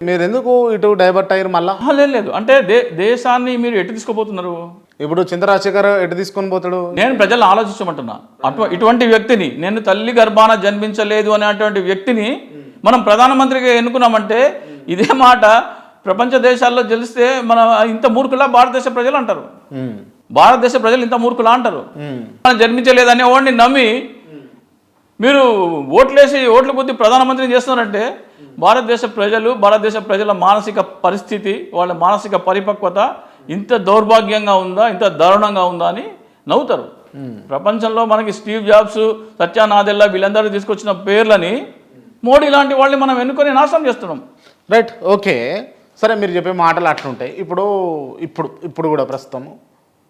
మీరు ఎందుకు ఇటు డైవర్ట్ అయ్యారు మళ్ళా? లేదు లేదు. అంటే దే దేశాన్ని మీరు ఎటు తీసుకుపోతున్నారు? ఇప్పుడు చింతరాజశేఖర్ ఎటు తీసుకొని పోతాడు? నేను ప్రజలను ఆలోచించమంటున్నా. అటు ఇటువంటి వ్యక్తిని నేను తల్లి గర్భాన జన్మించలేదు అనేటువంటి వ్యక్తిని మనం ప్రధానమంత్రిగా ఎన్నుకున్నామంటే ఇదే మాట ప్రపంచ దేశాల్లో తెలిస్తే మన ఇంత మూర్ఖులా భారతదేశ ప్రజలు అంటారు. భారతదేశ ప్రజలు ఇంత మూర్ఖులా అంటారు. మనం జన్మించలేదనే వాడిని నమ్మి మీరు ఓట్లేసి ఓట్ల కొద్ది ప్రధానమంత్రిని చేస్తున్నారంటే భారతదేశ ప్రజలు భారతదేశ ప్రజల మానసిక పరిస్థితి వాళ్ళ మానసిక పరిపక్వత ఇంత దౌర్భాగ్యంగా ఉందా ఇంత దారుణంగా ఉందా అని నవ్వుతారు. ప్రపంచంలో మనకి స్టీవ్ జాబ్స్ సత్యానాదెల్లా వీళ్ళందరూ తీసుకొచ్చిన పేర్లని మోడీ లాంటి వాళ్ళని మనం ఎన్నుకొని నాశనం చేస్తున్నాం. Right okay. సరే మీరు చెప్పే మాటలు అట్లుంటాయి. ఇప్పుడు ఇప్పుడు ఇప్పుడు కూడా ప్రస్తుతం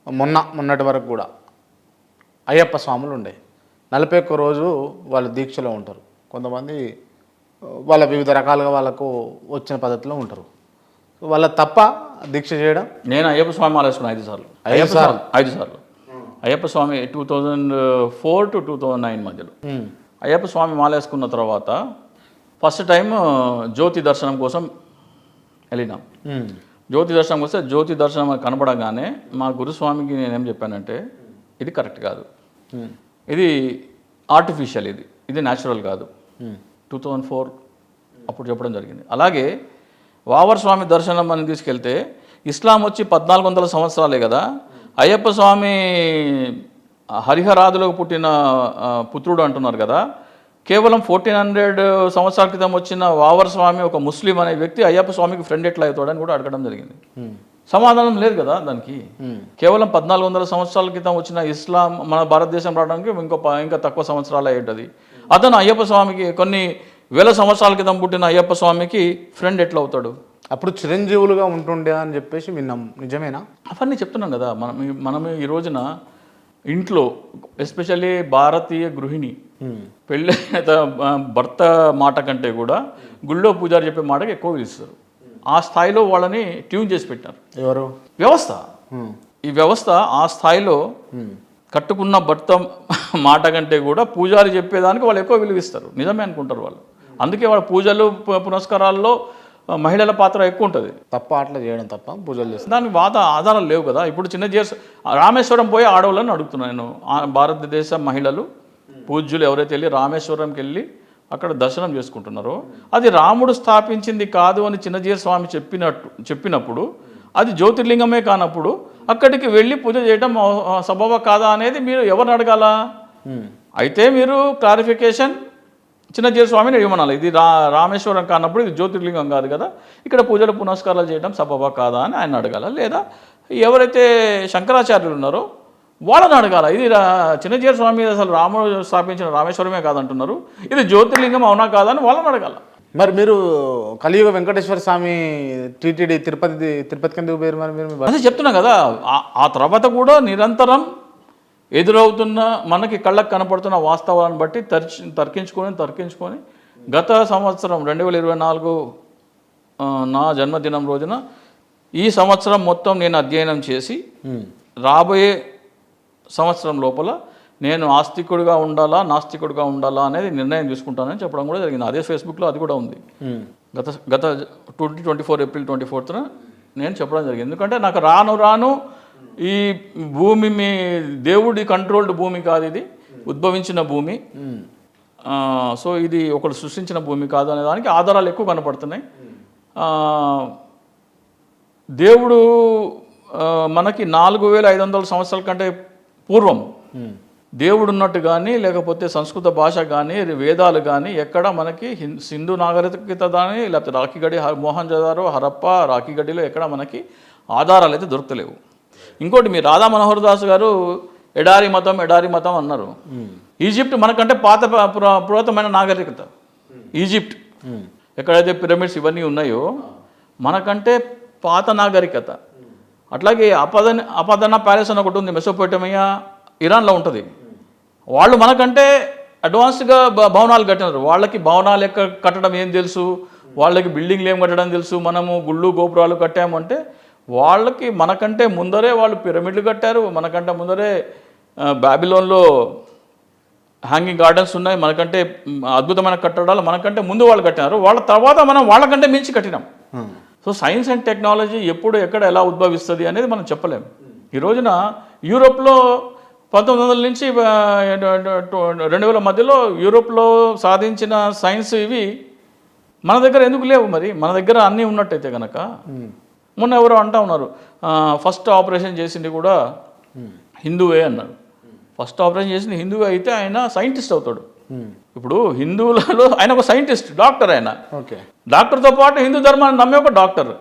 మొన్న మొన్నటి వరకు కూడా అయ్యప్ప స్వాములు ఉండే. నలభై ఒక్క రోజు వాళ్ళు దీక్షలో ఉంటారు. కొంతమంది వాళ్ళ వివిధ రకాలుగా వాళ్ళకు వచ్చిన పద్ధతిలో ఉంటారు. వాళ్ళ తప్ప దీక్ష చేయడం? నేను అయ్యప్ప స్వామి ఆలోచుకున్నాను ఐదు సార్లు. అయ్యప్ప స్వామి ఐదు సార్లు. Ayyappa Swamy two thousand four to two thousand nine మధ్యలో. అయ్యప్ప స్వామి మాలేసుకున్న తర్వాత ఫస్ట్ టైం జ్యోతి దర్శనం కోసం వెళ్ళినాం. జ్యోతి దర్శనం వస్తే జ్యోతి దర్శనం అని కనపడగానే మా గురుస్వామికి నేనేం చెప్పానంటే ఇది కరెక్ట్ కాదు. ఇది ఆర్టిఫిషియల్ ఇది. ఇది న్యాచురల్ కాదు. టూ థౌజండ్ ఫోర్ అప్పుడు చెప్పడం జరిగింది. అలాగే వావర్ స్వామి దర్శనం అని తీసుకెళ్తే ఇస్లాం వచ్చి పద్నాలుగు వందల సంవత్సరాలే కదా. అయ్యప్ప స్వామి హరిహరాదులకు పుట్టిన పుత్రుడు అంటున్నారు కదా. కేవలం ఫోర్టీన్ హండ్రెడ్ సంవత్సరాల క్రితం వచ్చిన వావర్ స్వామి ఒక ముస్లిం అనే వ్యక్తి అయ్యప్ప స్వామికి ఫ్రెండ్ ఎట్లా అవుతాడని కూడా అడగడం జరిగింది. సమాధానం లేదు కదా దానికి. కేవలం పద్నాలుగు వందల సంవత్సరాల క్రితం వచ్చిన ఇస్లాం మన భారతదేశం రావడానికి ఇంకో ఇంకా తక్కువ సంవత్సరాలు అయి ఉంటుంది అతను అయ్యప్ప స్వామికి కొన్ని వేల సంవత్సరాల క్రితం పుట్టిన అయ్యప్ప స్వామికి ఫ్రెండ్ ఎట్లా అవుతాడు? అప్పుడు చిరంజీవులుగా ఉంటుండే అని చెప్పేసి విన్నాం నిజమేనా? అవన్నీ చెప్తున్నాం కదా మనం ఈ- మనం ఈ రోజున ఇంట్లో ఎస్పెషల్లీ భారతీయ గృహిణి పెళ్ళి భర్త మాట కంటే కూడా గుళ్ళో పూజారి చెప్పే మాటకి ఎక్కువ విలుస్తారు ఆ స్థాయిలో వాళ్ళని ట్యూన్ చేసి పెట్టారు. ఎవరు? వ్యవస్థ. ఈ వ్యవస్థ ఆ స్థాయిలో కట్టుకున్న భర్త మాట కంటే కూడా పూజారి చెప్పేదానికి వాళ్ళు ఎక్కువ విలువిస్తారు. నిజమే అనుకుంటారు వాళ్ళు. అందుకే వాళ్ళ పూజలు పునస్కారాల్లో మహిళల పాత్ర ఎక్కువ ఉంటుంది. తప్ప అట్లా చేయడం తప్ప పూజలు చేస్తారు. దానికి వాద ఆధారాలు లేవు కదా. ఇప్పుడు చిన్న చేసి రామేశ్వరం పోయి ఆడవాళ్ళని అడుగుతున్నాను నేను. భారతదేశ మహిళలు పూజ్యులు ఎవరైతే వెళ్ళి రామేశ్వరంకి వెళ్ళి అక్కడ దర్శనం చేసుకుంటున్నారో అది రాముడు స్థాపించింది కాదు అని చిన్నజీర స్వామి చెప్పినట్టు చెప్పినప్పుడు అది జ్యోతిర్లింగమే కానప్పుడు అక్కడికి వెళ్ళి పూజ చేయడం సబబ కాదా అనేది మీరు ఎవరిని అడగాల? అయితే మీరు క్లారిఫికేషన్ చిన్నజీర స్వామిని ఇవ్వమనాలి. ఇది రా రామేశ్వరం కానప్పుడు ఇది జ్యోతిర్లింగం కాదు కదా. ఇక్కడ పూజలు పునస్కారాలు చేయడం సబబా కాదా అని ఆయన అడగాల. లేదా ఎవరైతే శంకరాచార్యులు ఉన్నారో వాళ్ళని అడగాల. ఇది రా చిన్నజీర స్వామి అసలు రాముడు స్థాపించిన రామేశ్వరమే కాదంటున్నారు. ఇది జ్యోతిర్లింగం అవునా కాదా అని వాళ్ళని అడగాల. మరి మీరు కలియుగ వెంకటేశ్వర స్వామి టీటీడీ తిరుపతి తిరుపతికి ఎందుకు పోయారు మరి మీరు? అదే చెప్తున్నా కదా ఆ- తర్వాత కూడా నిరంతరం ఎదురవుతున్న మనకి కళ్ళకు కనపడుతున్న వాస్తవాలను బట్టి తర్చి తర్కించుకొని తర్కించుకొని గత సంవత్సరం రెండు వేల ఇరవై నాలుగు నా జన్మదినం రోజున ఈ సంవత్సరం మొత్తం నేను అధ్యయనం చేసి రాబోయే సంవత్సరం లోపల నేను ఆస్తికుడిగా ఉండాలా నాస్తికుడిగా ఉండాలా అనేది నిర్ణయం తీసుకుంటానని చెప్పడం కూడా జరిగింది. అదే ఫేస్బుక్లో అది కూడా ఉంది. గత గత twenty twenty four April twenty ఫోర్త్న నేను చెప్పడం జరిగింది. ఎందుకంటే నాకు రాను రాను ఈ భూమి మీ దేవుడి కంట్రోల్డ్ భూమి కాదు ఇది. ఉద్భవించిన భూమి. సో ఇది ఒకడు సృష్టించిన భూమి కాదు అనే దానికి ఆధారాలు ఎక్కువ కనపడుతున్నాయి. దేవుడు మనకి నాలుగు వేల ఐదు వందల సంవత్సరాల కంటే పూర్వం దేవుడు ఉన్నట్టు కానీ లేకపోతే సంస్కృత భాష కానీ వేదాలు కానీ ఎక్కడ మనకి హిం- సింధు నాగరికత కానీ లేకపోతే రాఖీగడి మోహన్ జదారో హరప్ప రాఖీగడిలో ఎక్కడ మనకి ఆధారాలు అయితే దొరకలేవు ఇంకోటి మీ రాధా మనోహర్ దాస్ గారు ఎడారి మతం ఎడారి మతం అన్నారు. ఈజిప్ట్ మనకంటే పాత పురాతనమైన నాగరికత. ఈజిప్ట్ ఎక్కడైతే పిరమిడ్స్ ఇవన్నీ ఉన్నాయో మనకంటే పాత నాగరికత. అట్లాగే అపదన అపదన ప్యాలెస్ అని ఒకటి ఉంది మెసోపోటమియా ఇరాన్లో ఉంటుంది. వాళ్ళు మనకంటే అడ్వాన్స్డ్గా భవనాలు కట్టినారు. వాళ్ళకి భవనాలు ఎక్క కట్టడం ఏం తెలుసు? వాళ్ళకి బిల్డింగ్లు ఏం కట్టడం తెలుసు? మనము గుళ్ళు గోపురాలు కట్టాము అంటే వాళ్ళకి మనకంటే ముందరే వాళ్ళు పిరమిడ్లు కట్టారు. మనకంటే ముందరే బాబిలోన్లో హ్యాంగింగ్ గార్డెన్స్ ఉన్నాయి. మనకంటే అద్భుతమైన కట్టడాలు మనకంటే ముందు వాళ్ళు కట్టినారు. వాళ్ళ తర్వాత మనం వాళ్ళకంటే మించి కట్టినాం. సో సైన్స్ అండ్ టెక్నాలజీ ఎప్పుడు ఎక్కడ ఎలా ఉద్భవిస్తుంది అనేది మనం చెప్పలేం. ఈ రోజున యూరోప్లో పంతొమ్మిది వందల నుంచి రెండు వేల మధ్యలో యూరోప్లో సాధించిన సైన్స్ ఇవి మన దగ్గర ఎందుకు లేవు మరి? మన దగ్గర అన్నీ ఉన్నట్టయితే కనుక మొన్న ఎవరో అంటా ఉన్నారు ఫస్ట్ ఆపరేషన్ చేసింది కూడా హిందువే అన్నారు. ఫస్ట్ ఆపరేషన్ చేసింది హిందువే అయితే ఆయన సైంటిస్ట్ అవుతాడు. ఇప్పుడు హిందువులలో ఆయన ఒక సైంటిస్ట్ డాక్టర్ ఆయన. ఓకే. డాక్టర్తో పాటు హిందూ ధర్మాన్ని నమ్మే ఒక డాక్టర్.